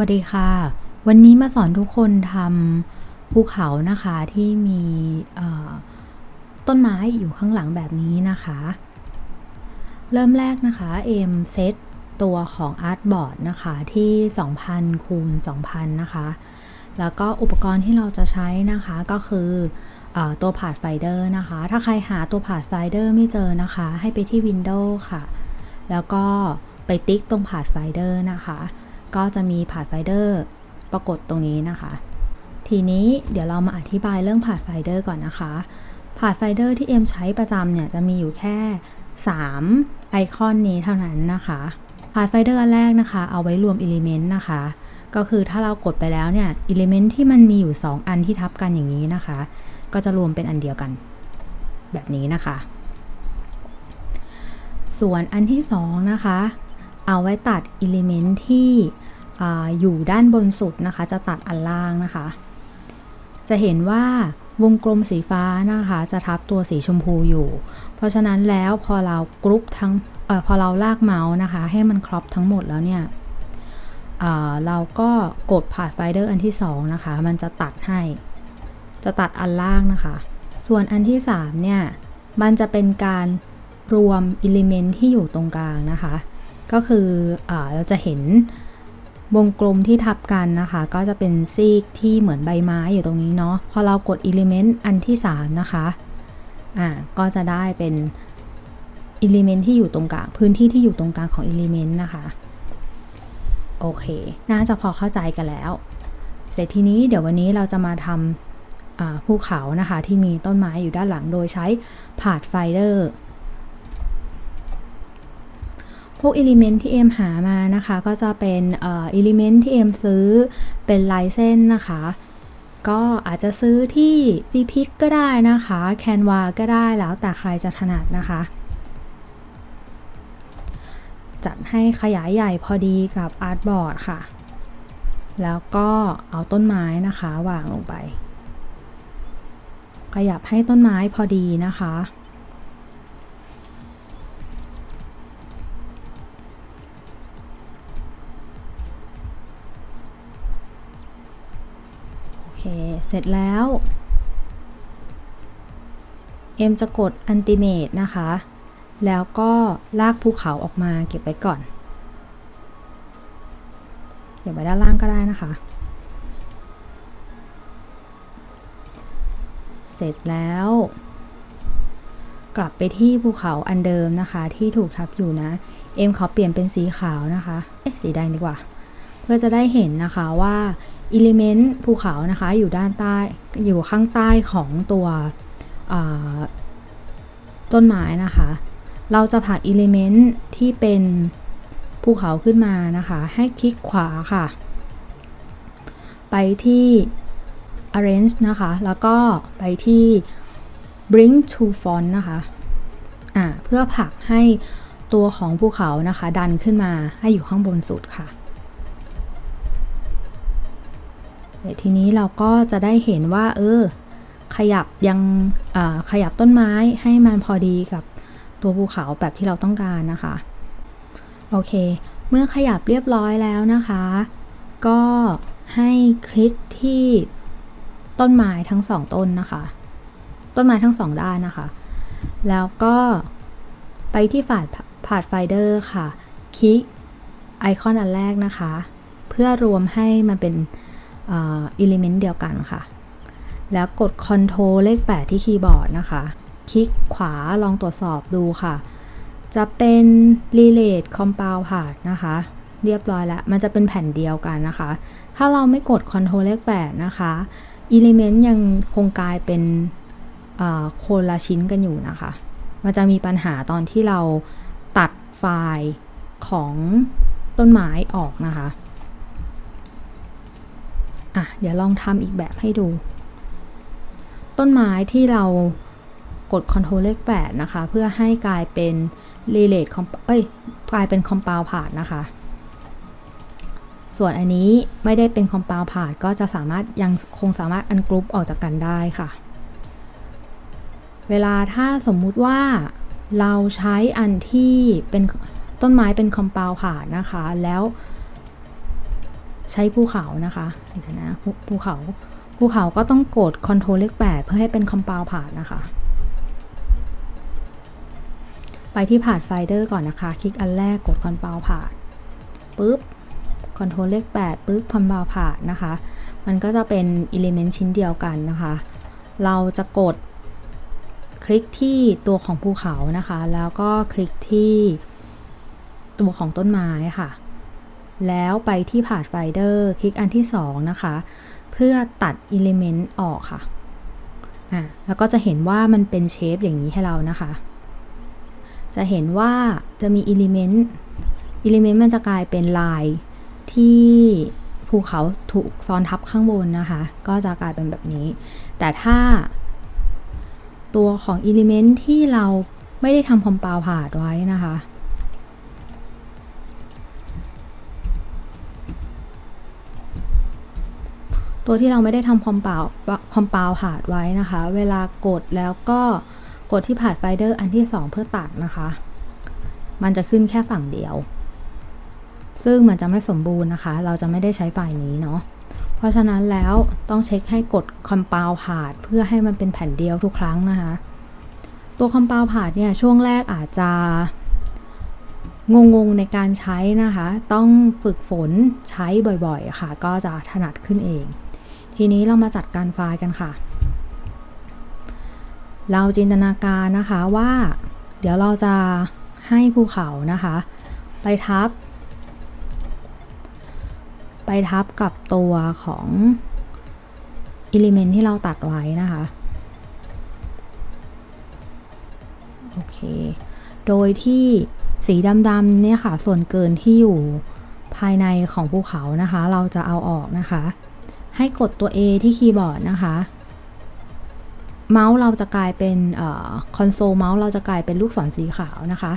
วัสดีค่ะ วันนี้มาสอนทุกคนทำภูเขานะคะที่มีต้นไม้อยู่ข้างหลังแบบนี้นะคะ เริ่มแรกนะคะเอมเซตตัวของอาร์ตบอร์ดนะคะที่ 2,000คูณ2,000 นะคะ แล้วก็อุปกรณ์ที่เราจะใช้นะคะก็คืออตัวผาดไฟเดอร์นะคะ ถ้าใครหาตัวผาดไฟเดอร์ไม่เจอนะคะ ให้ไปที่ Windows ค่ะ แล้วก็ไปติ๊กตรงผาดไฟเดอร์นะคะ ก็จะมีผ่าดไฟเดอร์ปรากฏตรงนี้นะคะ ทีนี้เดี๋ยวเรามาอธิบายเรื่องผ่าดไฟเดอร์ก่อนนะคะผ่าดไฟเดอร์ที่เอ็มใช้ประจำเนี่ยจะมีอยู่แค่ 3 ไอคอนนี้เท่านั้นนะคะผ่าดไฟเดอร์อันแรกนะคะ เอาไว้รวมอิเลเมนต์นะคะ ก็คือถ้าเรากดไปแล้วเนี่ยอิเลเมนต์ที่มันมีอยู่ 2 อันที่ทับกันอย่างนี้นะคะ ก็จะรวมเป็นอันเดียวกัน แบบนี้นะคะ ส่วนอันที่ 2 นะคะ เอาไว้ตัดอิเลเมนต์ที่ ออยู่ด้านบนสุดนะคะ จะตัดอันล่างนะคะ จะเห็นว่าวงกลมสีฟ้านะคะ จะทับตัวสีชมพูอยู่ เพราะฉะนั้นแล้วพอเรากรุ๊ปทั้งออพอเราลากเมาส์นะคะ ให้มันครอปทั้งหมดแล้วเนี่ยเราก็กดผ่าดไฟเดอร์อันที่ 2 นะคะ มันจะตัดให้ จะตัดอันล่างนะคะ ส่วนอันที่ 3 เนี่ย มันจะเป็นการรวมอิเลเมนต์ที่อยู่ตรงกลางนะคะ ก็คืออเราจะเห็น วงกลมที่ทับกันนะคะ ก็จะเป็นซีกที่เหมือนใบไม้อยู่ตรงนี้เนาะ พอเรากด Element อันที่ 3 นะคะ อ่า ก็จะได้เป็น Element ที่อยู่ตรงกลาง พื้นที่ที่อยู่ตรงกลางของ Element นะคะ โอเค น่าจะพอเข้าใจกันแล้ว เสร็จทีนี้เดี๋ยววันนี้เราจะมาทำภูเขานะคะที่มีต้นไม้อยู่ด้านหลังโดยใช้ผาดไฟเดอร์ พ วกอิเลเมนต์ที่เอ็มหามานะคะ ก็จะเป็นอิเลเมนต์ที่เอ็มซื้อเป็นลายเส้นนะคะ ก็อาจจะซื้อที่ฟีพิกก็ได้นะคะแคนวาก็ได้แล้วแต่ใครจะถนัดนะคะ จัดให้ขยายใหญ่พอดีกับอาร์ตบอร์ดค่ะ แล้วก็เอาต้นไม้นะคะวางลงไป ขยับให้ต้นไม้พอดีนะคะ เสร็จแล้วเอ็มจะกด Ultimate นะคะ แล้วก็ลากภูเขาออกมาเก็บไว้ก่อน เก็บไว้ด้านล่างก็ได้นะคะ เสร็จแล้ว กลับไปที่ภูเขาอันเดิมนะคะ ที่ถูกทับอยู่นะ เอ็มขอเปลี่ยนเป็นสีขาวนะคะ เอ๊ะ สีแดงดีกว่า เพื่อจะได้เห็นนะคะว่าอิเลเมนต์ภูเขานะคะอยู่ด้านใต้อยู่ข้างใต้ของตัวต้นไม้นะคะ เราจะผลักอิเลเมนต์ที่เป็นภูเขาขึ้นมานะคะ ให้คลิกขวาค่ะ ไปที่ arrange นะคะ แล้วก็ไปที่ bring to front นะคะอ่าเพื่อผลักให้ตัวของภูเขานะคะ ดันขึ้นมาให้อยู่ข้างบนสุดค่ะ ทีนี้เราก็จะได้เห็นว่า เออ ขยับยังขยับต้นไม้ให้มันพอดีกับตัวภูเขาแบบที่เราต้องการนะคะ โอเค เมื่อขยับเรียบร้อยแล้วนะคะ ก็ให้คลิกที่ต้นไม้ทั้งสองต้นนะคะ ต้นไม้ทั้งสองด้านนะคะ แล้วก็ไปที่ฝาดผาดไฟเดอร์ค่ะ คลิกไอคอนอันแรกนะคะ เพื่อรวมให้มันเป็น อิเลเมนต์เดียวกันค่ะ แล้วกด Ctrl เลข 8 ที่คีย์บอร์ดนะคะ คลิกขวาลองตรวจสอบดูค่ะ จะเป็น Relate Compound Part นะคะ เรียบร้อยแล้ว มันจะเป็นแผ่นเดียวกันนะคะ ถ้าเราไม่กด Ctrl เลข 8 นะคะ Element ยังคงกลายเป็นโคนละชิ้นกันอยู่นะคะ มันจะมีปัญหาตอนที่เราตัดไฟล์ของต้นไม้ออกนะคะ อะ เดี๋ยวลองทำอีกแบบให้ดู ต้นไม้ที่เรากด Ctrl เลข 8 นะคะ เพื่อให้กลายเป็น Relate เอ้ย กลายเป็น Compound Part นะคะ ส่วนอันนี้ไม่ได้เป็น Compound Part ก็จะสามารถยังคงสามารถ Ungroup ออกจากกันได้ค่ะ เวลาถ้าสมมุติว่าเราใช้อันที่เป็นต้นไม้เป็น Compound Part นะคะ แล้ว ใช้ภูเขานะคะเดี๋ยวนะภูเขาภูเขาก็ต้องกด Ctrl เลข8เพื่อให้เป็น Compound ผ่านนะคะ ไปที่ผ่านไฟเดอร์ก่อนนะคะ คลิกอันแรกกด Compound ผ่านปุ๊บ Ctrl เลข8ปุ๊บ Compound ผ่านนะคะ มันก็จะเป็น Element ชิ้นเดียวกันนะคะ เราจะกดคลิกที่ตัวของภูเขานะคะ แล้วก็คลิกที่ตัวของต้นไม้ค่ะ แล้วไปที่ผ่านไฟเดอร์คลิกอันที่ 2 นะคะ เพื่อตัด Element ออกค่ะอะ แล้วก็จะเห็นว่ามันเป็นเชฟอย่างนี้ให้เรานะคะ จะเห็นว่าจะมี Element Element มันจะกลายเป็นลายที่ภูเขาถูกซ้อนทับข้างบนนะคะ ก็จะกลายเป็นแบบนี้ แต่ถ้าตัวของ Element ที่เราไม่ได้ทำคอมเปลผ่านไว้นะคะ ตัวที่เราไม่ได้ทำคอมเปลคอมเปลผ่านไว้นะคะ เวลากดแล้วก็กดที่ผ่านไฟเดอร์อันที่ 2 เพื่อตัดนะคะ มันจะขึ้นแค่ฝั่งเดียว ซึ่งมันจะไม่สมบูรณ์นะคะ เราจะไม่ได้ใช้ไฟล์นี้เนาะเพราะฉะนั้นแล้วต้องเช็คให้กด compile ผ่านเพื่อให้มันเป็นแผ่นเดียวทุกครั้งนะคะตัว compile ผ่านเนี่ยช่วงแรกอาจจะงงๆในการใช้นะคะ ต้องฝึกฝนใช้บ่อยๆ ค่ะ ก็จะถนัดขึ้นเอง ทีนี้เรามาจัดการไฟล์กันค่ะ เราจินตนาการนะคะว่า เดี๋ยวเราจะให้ภูเขานะคะ ไปทับ ไปทับกับตัวของ Element ที่เราตัดไว้นะคะ โอเค โดยที่สีดำๆเนี่ยค่ะ ส่วนเกินที่อยู่ภายในของภูเขานะคะ เราจะเอาออกนะคะ ให้กดตัว A ที่คีย์บอร์ดนะคะ เมาส์เราจะกลายเป็นคอนโซลเมาส์เราจะกลายเป็นลูกศรสีขาวนะคะ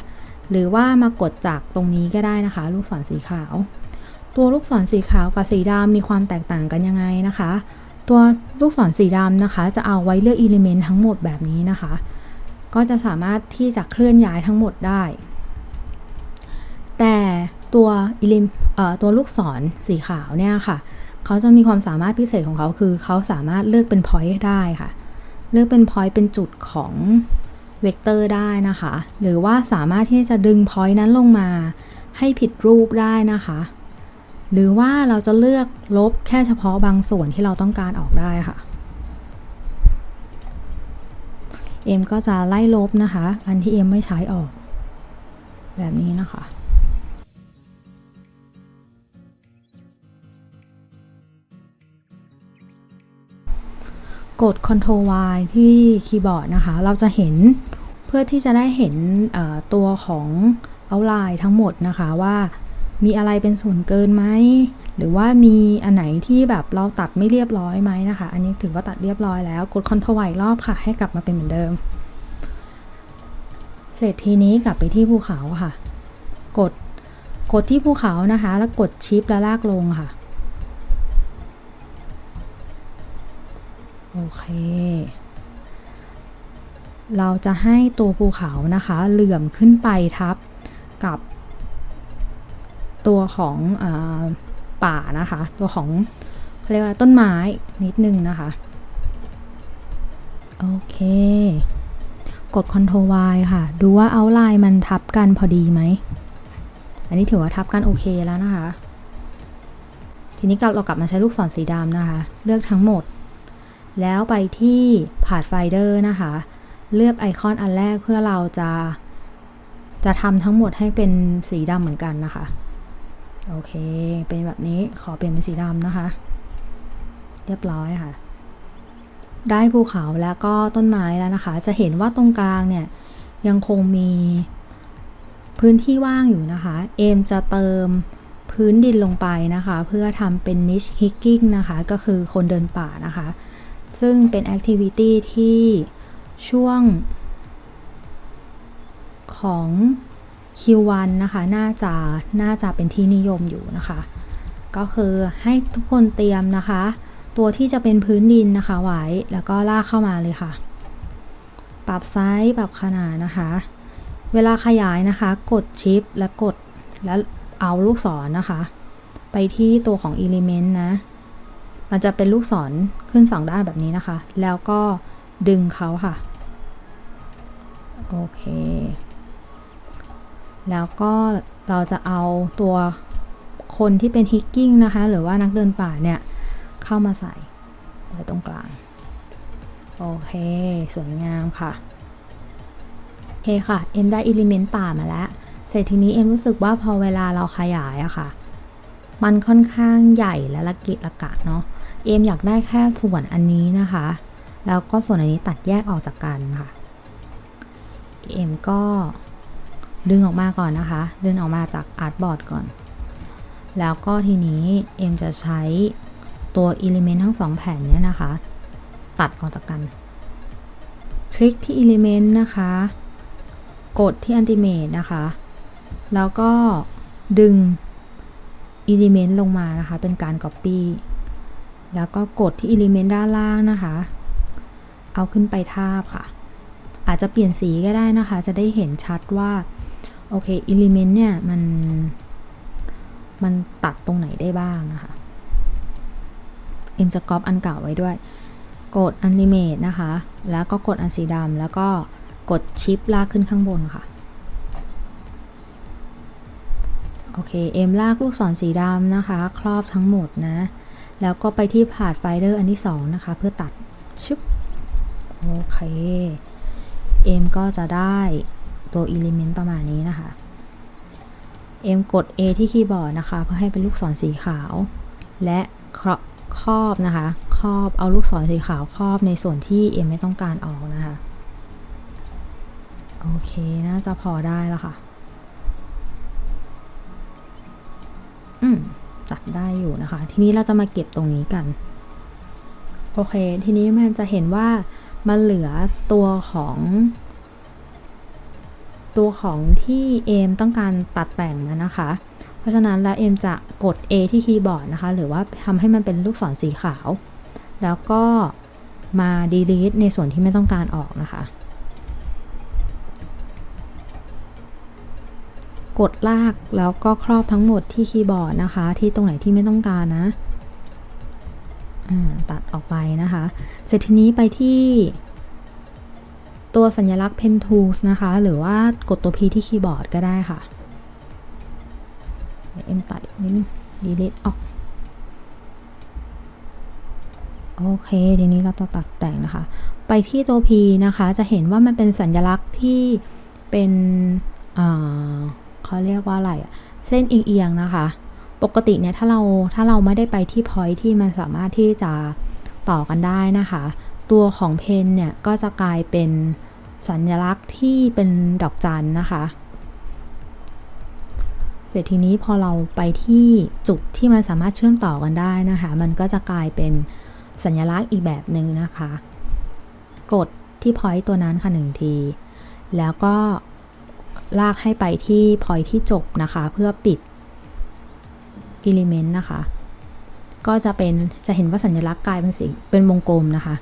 หรือว่ามากดจากตรงนี้ก็ได้นะคะ ลูกศรสีขาว ตัวลูกศรสีขาวกับสีดำมีความแตกต่างกันยังไงนะคะ ตัวลูกศรสีดำนะคะจะเอาไว้เลือกอิเลเมนต์ทั้งหมดแบบนี้นะคะ ก็จะสามารถที่จะเคลื่อนย้ายทั้งหมดได้ แต่ตัวอิเลมตัวลูกศรสีขาวเนี่ยค่ะ เขาจะมีความสามารถพิเศษของเขาคือ เขาสามารถเลือกเป็น point ได้ค่ะ เลือกเป็น point เป็นจุดของเวกเตอร์ได้นะคะ หรือว่าสามารถที่จะดึง point นั้นลงมาให้ผิดรูปได้นะคะ หรือว่าเราจะเลือกลบแค่เฉพาะบางส่วนที่เราต้องการออกได้ค่ะ เอ็มก็จะไล่ลบนะคะ อันที่เอ็มไม่ใช้ออก แบบนี้นะคะ กด Ctrl Y ที่คีย์บอร์ดนะคะ เราจะเห็นเพื่อที่จะได้เห็นตัวของ outline ทั้งหมดนะคะว่ามีอะไรเป็นส่วนเกินไหม หรือว่ามีอันไหนที่แบบเราตัดไม่เรียบร้อยไหมนะคะ อันนี้ถือว่าตัดเรียบร้อยแล้ว กด Ctrl Y รอบค่ะ ให้กลับมาเป็นเหมือนเดิม เสร็จทีนี้กลับไปที่ภูเขาค่ะ กด กดที่ภูเขานะคะ แล้วกดชิปแล้วลากลงค่ะ โอเค เราจะให้ตัวภูเขานะคะเหลื่อมขึ้นไปทับกับตัวของอป่านะคะ ตัวของเรียกว่าต้นไม้นิดนึงนะคะ โอเค กด Ctrl Y ค่ะ ดูว่าเอาไลน์มันทับกันพอดีไหม อันนี้ถือว่าทับกันโอเคแล้วนะคะ ทีนี้เรากลับมาใช้ลูกศรสีดำนะคะ เลือกทั้งหมด แล้วไปที่ผ่านไฟเดอร์นะคะ เลือกไอคอนอันแรกเพื่อเราจะ จะทำทั้งหมดให้เป็นสีดำเหมือนกันนะคะ โอเค เป็นแบบนี้ขอเปลี่ยนเป็นสีดำนะคะ เรียบร้อยค่ะ ได้ภูเขาแล้วก็ต้นไม้แล้วนะคะ จะเห็นว่าตรงกลางเนี่ย ยังคงมีพื้นที่ว่างอยู่นะคะ เอมจะเติมพื้นดินลงไปนะคะ เพื่อทำเป็น niche hiking นะคะ ก็คือคนเดินป่านะคะ ซึ่งเป็น activity ที่ช่วงของ Q1 นะคะ น่าจะ น่าจะเป็นที่นิยมอยู่นะคะ ก็คือให้ทุกคนเตรียมนะคะ ตัวที่จะเป็นพื้นดินนะคะไว้แล้วก็ลากเข้ามาเลยค่ะ ปรับไซส์ ปรับขนาดนะคะ เวลาขยายนะคะ กดชิปและกดแล้วเอาลูกศรนนะคะ ไปที่ตัวของ Element นะ มันจะเป็นลูกศรขึ้นสองด้านแบบนี้นะคะ แล้วก็ดึงเขาค่ะ โอเค แล้วก็เราจะเอาตัวคนที่เป็นฮิกกิ้งนะคะ หรือว่านักเดินป่าเนี่ย เข้ามาใส่ไว้ตรงกลาง โอเค สวยงามค่ะ โอเคค่ะ เอ็มได้อิเลเมนต์ป่ามาแล้ว เสร็จทีนี้เอ็มรู้สึกว่าพอเวลาเราขยายอะค่ะ มันค่อนข้างใหญ่และละกิละกะเนาะ เอ็มอยากได้แค่ส่วนอันนี้นะคะ แล้วก็ส่วนอันนี้ตัดแยกออกจากกันค่ะเอ็มก็ดึงออกมาก่อนนะคะ ดึงออกมาจากอาร์ตบอร์ดก่อน แล้วก็ทีนี้เอ็มจะใช้ตัวอิเลเมนต์ทั้งสองแผ่นเนี่ยนะคะ ตัดออกจากกัน คลิกที่อิเลเมนต์นะคะ กดที่ Ultimate นะคะ แล้วก็ดึง Element ลงมานะคะ เป็นการ Copy แล้วก็กดที่ Element ด้านล่างนะคะ เอาขึ้นไปทาบค่ะ อาจจะเปลี่ยนสีก็ได้นะคะ จะได้เห็นชัดว่า โอเค Element เนี่ย มัน มันตัดตรงไหนได้บ้างนะคะ เอ็มจะก๊อปอันเก่าไว้ด้วย กด Animate นะคะ แล้วก็กดอันสีดำแล้วก็กดชิปลากขึ้นข้างบนค่ะโอเค เอ็มลากลูกศรสีดำนะคะ ครอบทั้งหมดนะ แล้วก็ไปที่พาดไฟเดอร์อันที่ 2 นะคะ เพื่อตัดชุบโอเคเอ็มก็จะได้ตัว Element ประมาณนี้นะคะเอ็มกด A ที่คีย์บอร์ดนะคะ เพื่อให้เป็นลูกศรสีขาว และครอบครอบนะคะ ครอบเอาลูกศรสีขาวครอบในส่วนที่เอ็มไม่ต้องการออกนะคะ โอเคน่าจะพอได้แล้วค่ะ อืม จัดได้อยู่นะคะ ทีนี้เราจะมาเก็บตรงนี้กัน โอเค ทีนี้มันจะเห็นว่ามันเหลือตัวของ ตัวของที่เอมต้องการตัดแต่งมานะคะ เพราะฉะนั้นแล้วเอมจะกด A ที่คีย์บอร์ดนะคะ หรือว่าทำให้มันเป็นลูกศรสีขาว แล้วก็มา delete ในส่วนที่ไม่ต้องการออกนะคะ กดลากแล้วก็ครอบทั้งหมดที่คีย์บอร์ดนะคะ ที่ตรงไหนที่ไม่ต้องการนะตัดออกไปนะคะ เสร็จทีนี้ไปที่ตัวสัญลักษณ์ Pen Tools นะคะ หรือว่ากดตัว P ที่คีย์บอร์ดก็ได้ค่ะเอ็มตัดนิดนึง delete ออก โอเคทีนี้เราจะตัดแต่งนะคะ ไปที่ตัว P นะคะ จะเห็นว่ามันเป็นสัญลักษณ์ที่เป็นอ่า เขาเรียกว่าอะไรเส้นเอียงๆนะคะ ปกติเนี่ยถ้าเราถ้าเราไม่ได้ไปที่ point ที่มันสามารถที่จะต่อกันได้นะคะ ตัวของเพนเนี่ยก็จะกลายเป็นสัญลักษณ์ที่เป็นดอกจันนะคะ เสร็จทีนี้พอเราไปที่จุดที่มันสามารถเชื่อมต่อกันได้นะคะ มันก็จะกลายเป็นสัญลักษณ์อีกแบบหนึ่งนะคะ กดที่ point ตัวนั้นค่ะหนึ่งที แล้วก็ ลากให้ไปที่ point ที่จบนะคะ เพื่อปิด element นะคะ ก็จะเป็นจะเห็นว่าสัญลักษณ์กลายเป็นสีเป็นวงกลมนะคะ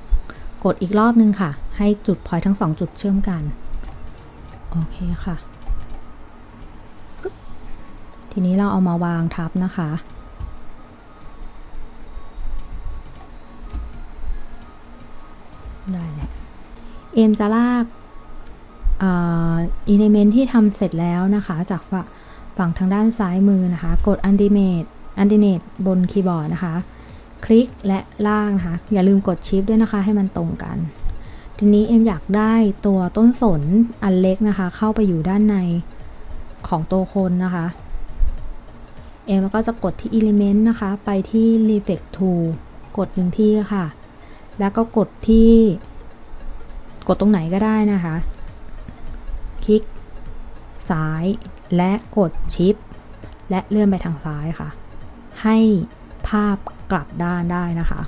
กดอีกรอบนึงค่ะ ให้จุด point ทั้งสองจุดเชื่อมกัน โอเคค่ะ ทีนี้เราเอามาวางทับนะคะได้แล้วเอมจะลาก อิเลเมนที่ทำเสร็จแล้วนะคะ จากฝั่งทางด้านซ้ายมือนะคะ กด Ultimate Ultimate บนคีย์บอร์ดนะคะ คลิกและล่างนะคะ อย่าลืมกดชิปด้วยนะคะให้มันตรงกัน ทีนี้เอ็มอยากได้ตัวต้นสนอันเล็กนะคะ เข้าไปอยู่ด้านในของตัวคนนะคะ เอ็มก็จะกดที่ Element นะคะ ไปที่ Reflect Tool กดหนึ่งที่ค่ะ แล้วก็กดที่ กดตรงไหนก็ได้นะคะ ซ้าย และกดชิป และเลื่อนไปทางซ้ายค่ะ ให้ภาพกลับด้านได้นะคะ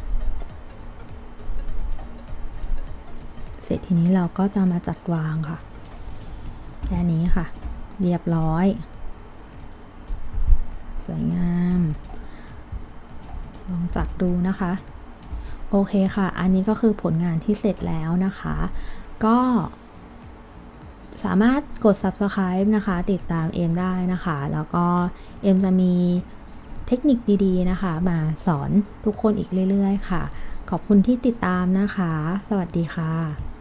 เสร็จทีนี้เราก็จะมาจัดวางค่ะแค่นี้ค่ะ เรียบร้อย สวยงามลองจัดดูนะคะ โอเคค่ะ อันนี้ก็คือผลงานที่เสร็จแล้วนะคะ ก็ สามารถกด subscribe นะคะ ติดตามเอ็มได้นะคะ แล้วก็เอ็มจะมีเทคนิคดีๆนะคะ มาสอนทุกคนอีกเรื่อยๆ ค่ะ ขอบคุณที่ติดตามนะคะ สวัสดีค่ะ